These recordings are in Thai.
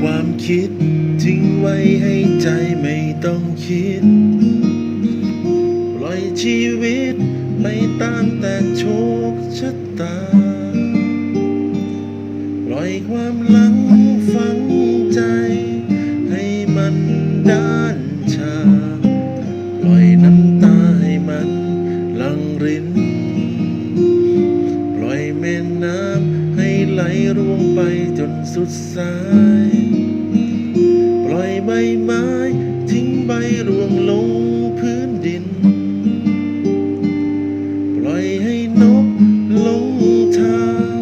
ความคิด ทิ้งไว้ให้ใจไม่ต้องคิด ปล่อยชีวิตไปตามแต่โชคชะตา ปล่อยความหลัง ดสาย ปล่อยใบไม้ ทิ้งใบร่วงลงพื้นดิน ปล่อยให้นกลงทาง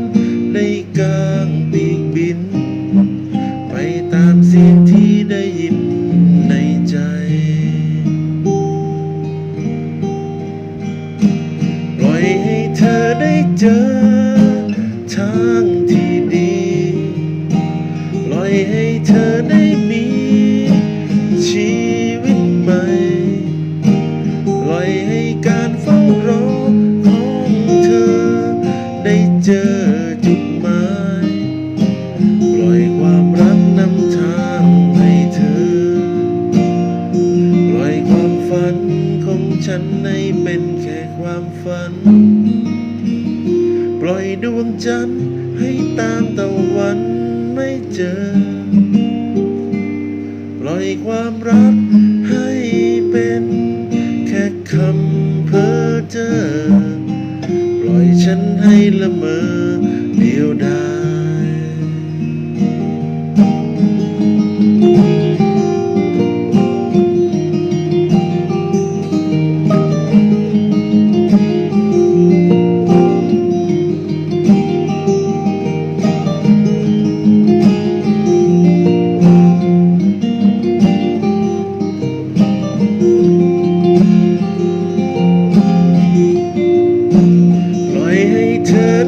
ได้กางปีกบิน ไปตามเสียงที่ได้ยินในใจ ปล่อยให้เธอได้เจอ ฉันให้เป็นแค่ความฝัน ปล่อยดวงจันทร์ให้ตามตะวันไม่เจอ ปล่อยความรักให้เป็นแค่คำเพ้อเจ้อปล่อยฉันให้ละเมอ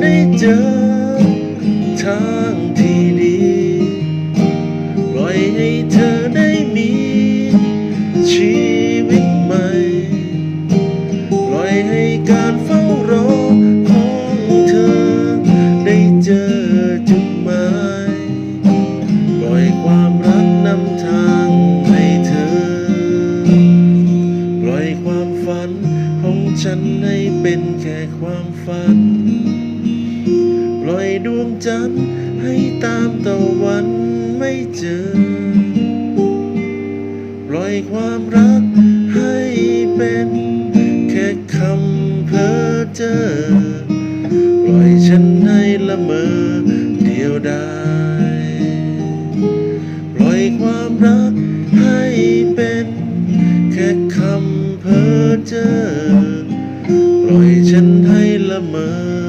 ได้เจอทางที่ดีปล่อยให้เธอได้มีชีวิตใหม่ปล่อยให้การเฝ้ารอของเธอ ได้เจอจุดหมายปล่อยความรักนำทางให้เธอปล่อยความฝันของฉันให้เป็นแค่ความฝัน ลอยดวงจันทร์ให้ตามตะวันไม่เจอ ปล่อยความรักให้เป็นแค่คำเพ้อเจอ ปล่อยฉันให้ละเมอเดียวดายปล่อยความรักให้เป็นแค่คำเพ้อเจอ ปล่อยฉันให้ละเมอ